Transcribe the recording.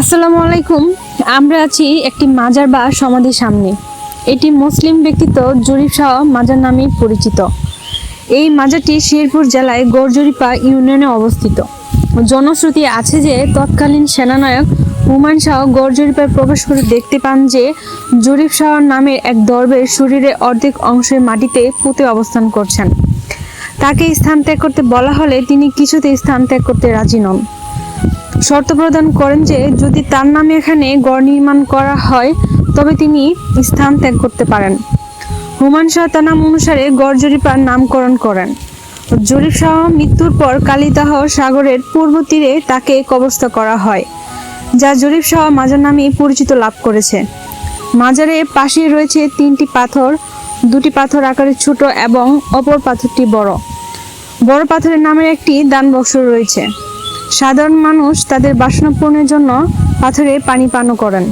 আসসালামু আলাইকুম। আমরা আছি একটি মাজার বা সমাধির সামনে। এটি মুসলিম ব্যক্তিত্ব জরিফ শাহ মাজার নামে পরিচিত। এই মাজারটি শেরপুর জেলায় গড়জরিপা ইউনিয়নে অবস্থিত। জনশ্রুতি আছে যে, তৎকালীন সেনানায়ক হুমায়ুন শাহ গড়জরিপায় প্রবেশ করে দেখতে পান যে, জরিফ শাহ নামের এক দর্বের শরীরে অর্ধেক অংশের মাটিতে পুঁতে অবস্থান করছেন। তাকে স্থান ত্যাগ করতে বলা হলে তিনি কিছুতে স্থান ত্যাগ করতে রাজি নন। শর্ত প্রদান করেন যে যদি তার নামে এখানে গড় নির্মাণ করা হয়, তবে তিনি স্থান ত্যাগ করতে পারেন। হুমায়ুন শাহ তার নাম অনুসারে গড় জরিপার নামকরণ করেন। জরিপ শাহ মৃত্যুর পর কালিদাহ সাগরের পূর্ব তীরে তাকে কবস্থ করা হয়, যা জরিপ শাহ মাজার নামে পরিচিত লাভ করেছে। মাজারে পাশে রয়েছে তিনটি পাথর, দুটি পাথর আকারে ছোট এবং অপর পাথরটি বড়। বড় পাথরের নামের একটি দান বক্স রয়েছে। সাধারণ মানুষ তাদের বাসনা পূরণের জন্য পাথরে পানি পানও করেন।